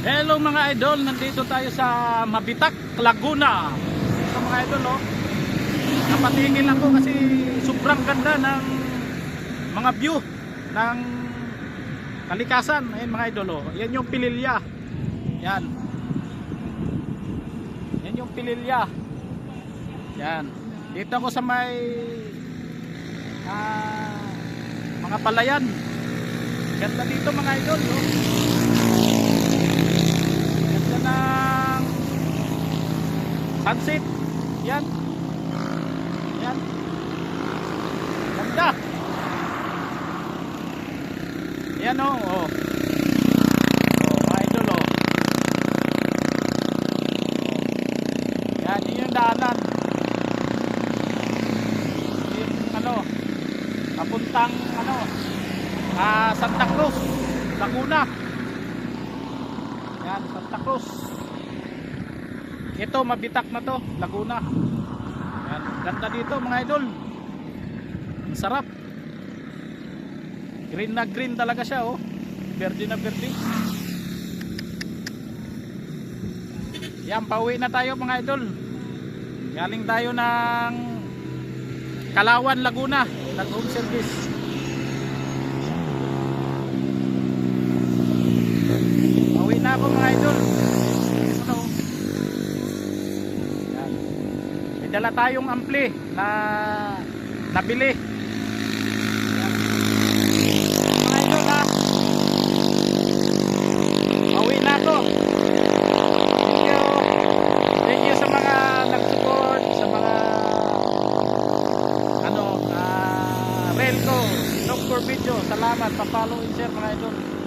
Hello mga idol, nandito tayo sa Mabitak, Laguna. Ito mga idol, oh. Napatingin ako kasi sobrang ganda ng mga view ng kalikasan. Ayun mga idol, oh. Yan yung Pililya. Yan. Yan yung Pililya. Yan. Dito ako sa may ah, mga palayan. Ganda dito mga idol, oh. Ganda ng sunset. Yan. Yan. Ganda. Yan o. Oh, oh. Oh, oh. oh. Daanan. Yung ano, papuntang ano, ah, Santa Cruz, Laguna. Yan, Santa Cruz. Ito, mabitak na to, Laguna. Yan, ganda dito mga idol. Ang sarap. Green na green talaga siya, oh. Verde na verde. Yan, pauwi na tayo mga idol. Galing tayo ng Kalawan, Laguna. Nag-home service. Pauwi na ako mga idol. Ano? Yan. May dala tayong ampli na nabili. Mga idol ha. Pauwi na sa mga nag-support, sa mga ano, uh, Relco, Look for Video. Salamat. Pa-follow and share mga idol.